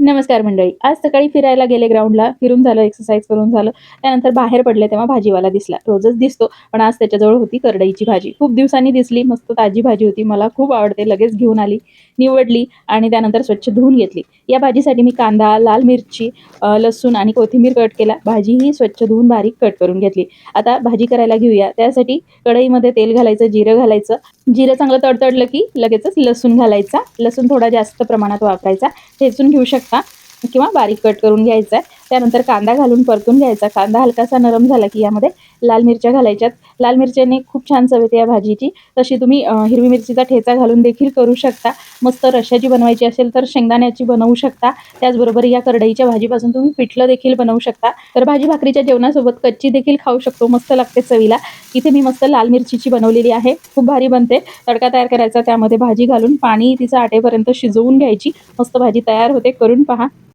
नमस्कार मंडळी. आज सकाळी फिरायला गेले ग्राउंडला फिरून झालं एक्सरसाइज करून झालं. त्यानंतर बाहेर पडले तेव्हा भाजीवाला दिसला. रोजच दिसतो पण आज त्याच्याजवळ होती करडईची भाजी. खूप दिवसांनी दिसली मस्त ताजी भाजी होती. मला खूप आवडते लगेच घेऊन आली निवडली आणि त्यानंतर स्वच्छ धुवून घेतली. या भाजीसाठी मी कांदा लाल मिरची लसूण आणि कोथिंबीर कट केला. भाजीही स्वच्छ धुवून बारीक कट करून घेतली. आता भाजी करायला घेऊया. त्यासाठी कढईमध्ये तेल घालायचं जिरं घालायचं. जिरं चांगलं तडतडलं की लगेचच लसूण घालायचा. लसूण थोडा जास्त प्रमाणात वापरायचा. ठेचून घेऊ शकतो किंवा बारीक कट करून घ्यायचा आहे त्यानंतर कांदा घालून परतून घ्यायचा. कांदा हलकासा नरम झाला की यामध्ये लाल मिरच्या घालायच्यात. लाल मिरच्याने खूप छान चव येते या भाजीची. तशी तुम्ही हिरवी मिरचीचा ठेचा घालून देखील करू शकता. मस्त रश्याची बनवायची असेल तर शेंगदाण्याची बनवू शकता. त्याचबरोबर या करडईच्या भाजीपासून तुम्ही पिठलं देखील बनवू शकता. तर भाजी भाकरीच्या जेवणासोबत कच्ची देखील खाऊ शकतो. मस्त लागते चवीला. इथे मी मस्त लाल मिरचीची बनवलेली आहे. खूप भारी बनते. तडका तयार करायचा. त्यामध्ये भाजी घालून पाणी तिचा आटेपर्यंत शिजवून घ्यायची. मस्त भाजी तयार होते. करून पहा.